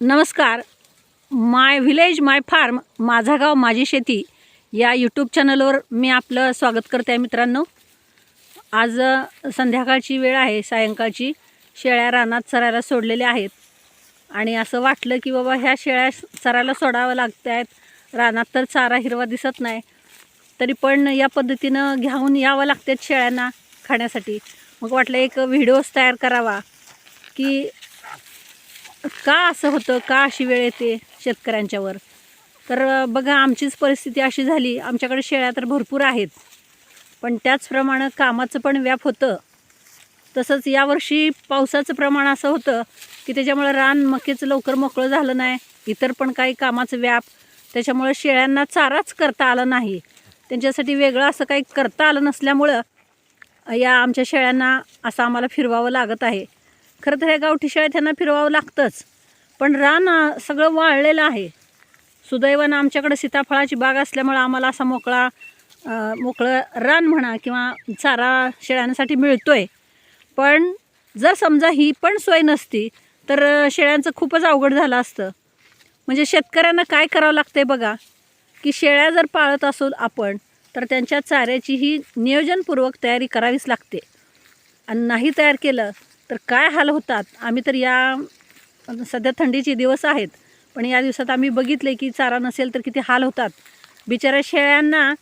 नमस्कार. माय व्हिलेज माय फार्म माझा गाव माझी शेती या यूट्यूब चॅनलवर मी आपलं स्वागत करते आहे मित्रांनो. आज संध्याकाळची वेळ आहे सायंकाळची. शेळ्या रानात चरायला सोडलेल्या आहेत. आणि असं वाटलं की बाबा ह्या शेळ्या चरायला सोडाव्या लागत आहेत. रानात तर चारा हिरवा दिसत नाही. तरी पण या पद्धतीनं घेऊन यावं लागतात शेळ्यांना खाण्यासाठी. मग वाटलं एक व्हिडिओज तयार करावा. की का असं होतं? का अशी वेळ येते शेतकऱ्यांच्यावर? तर बघा आमचीच परिस्थिती अशी झाली. आमच्याकडे शेळ्या तर भरपूर आहेत. पण त्याचप्रमाणे कामाचं पण व्याप होतं. तसंच यावर्षी पावसाचं प्रमाण असं होतं की त्याच्यामुळं रान मकेचं लवकर मोकळं झालं नाही. इतर पण काही कामाचं व्याप. त्याच्यामुळं शेळ्यांना चाराच करता आला नाही. त्यांच्यासाठी वेगळं असं काही करता आलं नसल्यामुळं या आमच्या शेळ्यांना असं आम्हाला फिरवावं लागत आहे. खरं तर ह्या गावठी शेळ्या त्यांना फिरवावं लागतंच. पण रान सगळं वाळलेलं आहे. सुदैवानं आमच्याकडे सीताफळाची बाग असल्यामुळं आम्हाला असा मोकळा मोकळं रान म्हणा किंवा चारा शेळ्यांसाठी मिळतो आहे पण जर समजा ही पण सोय नसती तर शेळ्यांचं खूपच अवघड झालं असतं. म्हणजे शेतकऱ्यांना काय करावं लागतंय बघा? की शेळ्या जर पाळत असू आपण तर त्यांच्या चाऱ्याची ही नियोजनपूर्वक तयारी करावीच लागते. आणि नाही तयार केलं तर काय हाल होतात? आम्ही तर या सध्या थंडीचे दिवस आहेत पण या दिवसात आम्ही बघितले की चारा नसेल तर किती हाल होतात. बिचाऱ्या शेळ्यांना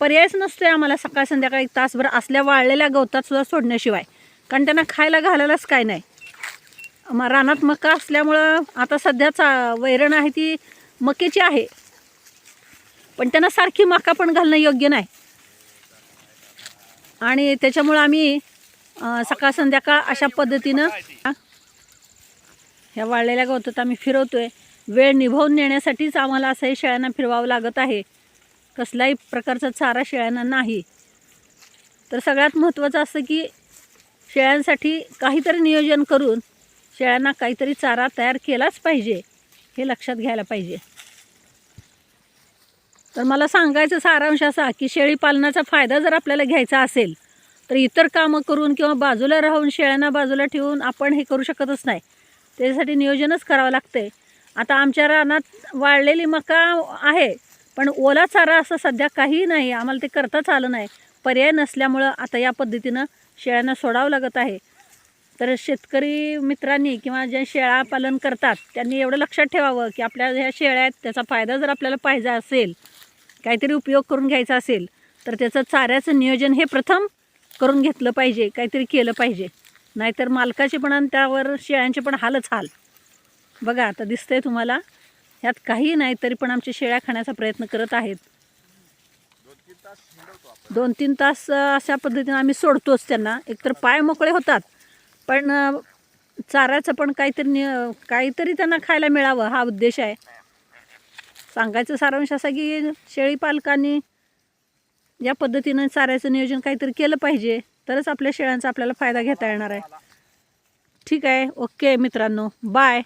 पर्यायच नसतो आहे आम्हाला सकाळ संध्याकाळी एक तासभर असल्या वाळलेल्या गवतातसुद्धा सोडण्याशिवाय. कारण त्यांना खायला घालायलाच काय नाही. मग रानात मका असल्यामुळं आता सध्या चा वैरण आहे ती मकेची आहे. पण त्यांना सारखी मका पण घालणं योग्य नाही. आणि त्याच्यामुळं आम्ही सकाळ संध्याकाळ अशा पद्धतीनं ह्या वाळलेल्या गवतात आम्ही फिरवतोय. वेळ निभावून नेण्यासाठीच आम्हाला असंही शेळ्यांना फिरवावं लागत आहे. कसलाही प्रकारचा चारा शेळ्यांना नाही. तर सगळ्यात महत्त्वाचं असं की शेळ्यांसाठी काहीतरी नियोजन करून शेळ्यांना काहीतरी चारा तयार केलाच पाहिजे हे लक्षात घ्यायला पाहिजे. तर मला सांगायचं सारांश असा की शेळी पालनाचा फायदा जर आपल्याला घ्यायचा असेल तर इतर कामं करून किंवा बाजूला राहून शेळ्यांना बाजूला ठेवून आपण हे करू शकतच नाही. त्याच्यासाठी नियोजनच करावं लागते आता आमच्या रानात वाळलेली मका आहे पण ओला चारा असं सध्या काहीही नाही. आम्हाला ते करताच आलं नाही. पर्याय नसल्यामुळं आता या पद्धतीनं शेळ्यांना सोडावं लागत आहे. तर शेतकरी मित्रांनी किंवा जे शेळा पालन करतात त्यांनी एवढं लक्षात ठेवावं की आपल्या ह्या शेळ्या आहेत त्याचा फायदा जर आपल्याला पाहिजे असेल काहीतरी उपयोग करून घ्यायचा असेल तर त्याचं चाऱ्याचं नियोजन हे प्रथम करून घेतलं पाहिजे काहीतरी केलं पाहिजे. नाहीतर मालकाचे पण आणि त्यावर शेळ्यांचे पण हालच हाल. बघा आता दिसतंय तुम्हाला ह्यात काही नाही तरी पण आमच्या शेळ्या खाण्याचा प्रयत्न करत आहेत. दोन तीन तास अशा पद्धतीनं आम्ही सोडतोच त्यांना. एकतर पाय मोकळे होतात पण चाऱ्याचं पण काहीतरी नि- काहीतरी त्यांना खायला मिळावं हा उद्देश आहे. सांगायचं सारांश असा की शेळी पालकांनी या पद्धतीनं चाऱ्याचं नियोजन काहीतरी केलं पाहिजे तरच आपल्या शेळ्यांचा आपल्याला फायदा घेता येणार आहे. ठीक आहे ओके मित्रांनो बाय